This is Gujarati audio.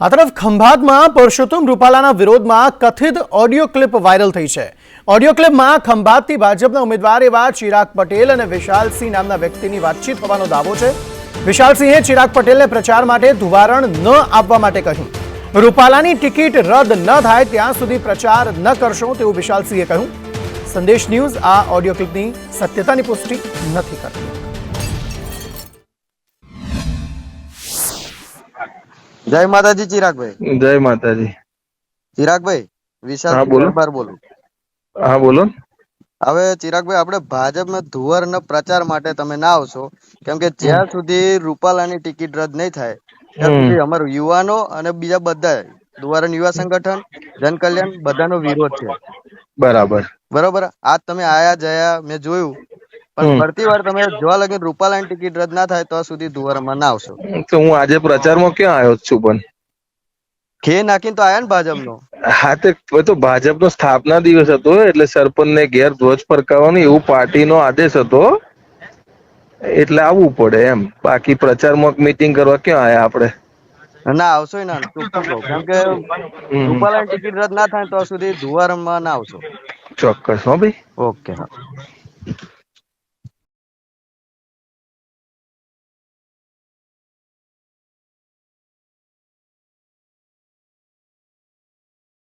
આ તરફ ખંભાતમાં પરસોત્તમ રૂપાલાના વિરોધમાં કથિત ઓડિયો ક્લિપ વાયરલ થઈ છે. ઓડિયો ક્લિપમાં ખંભાતથી ભાજપના ઉમેદવાર એવા ચિરાગ પટેલ અને વિશાલસિંહ નામના વ્યક્તિની વાતચીત હોવાનો દાવો છે. વિશાલસિંહે ચિરાગ પટેલને પ્રચાર માટે ધુવારણ ન આપવા માટે કહ્યું. રૂપાલાની ટિકિટ રદ ન થાય ત્યાં સુધી પ્રચાર ન કરશો તેવું વિશાલસિંહે કહ્યું. સંદેશ ન્યૂઝ આ ઓડિયો ક્લિપની સત્યતાની પુષ્ટિ નથી કરતી. જય માતાજી ચિરાગભાઈ જય માતાજી. ચિરાગભાઈ વિશાલ. દરબાર બોલું. હા બોલો. હવે ચિરાગભાઈ આપણે ભાજપના ધુવરના પ્રચાર માટે તમે ના આવશો. કેમ કે જ્યાં સુધી રૂપાલાની ટિકિટ રદ નહીં થાય ત્યાં સુધી અમારું યુવાનો અને બીજા બધા ધુવારન યુવા સંગઠન જનકલ્યાણ બધાનો વિરોધ છે. બરાબર. બરોબર? આજ તમે આયા જયા મેં જોયું. પણ ફરતી વાર તમે જોવા લગી રૂપાલાની ટિકિટ રદ ના થાય તો સુધી ધુવારમાં ના આવશો. તો હું આજે પ્રચારમાં ક્યાં આવ્યો છું પણ? ખે નાખીને તો આયા ને ભાજપનો? હા તે તો ભાજપનો સ્થાપના દિવસ હતો એટલે સરપંચને ઘેર ધ્વજ ફરકાવવાનો એવું પાર્ટીનો આદેશ હતો એટલે આવવું પડે એમ. બાકી પ્રચારમાં મીટિંગ કરવા ક્યાં આયા આપણે? ના આવશો ના કેમ કે. રૂપાલાની ટિકિટ રદ ના થાય તો સુધી ધુવારમાં ના આવશો. ચોક્કસ હો ભાઈ. ઓકે હા.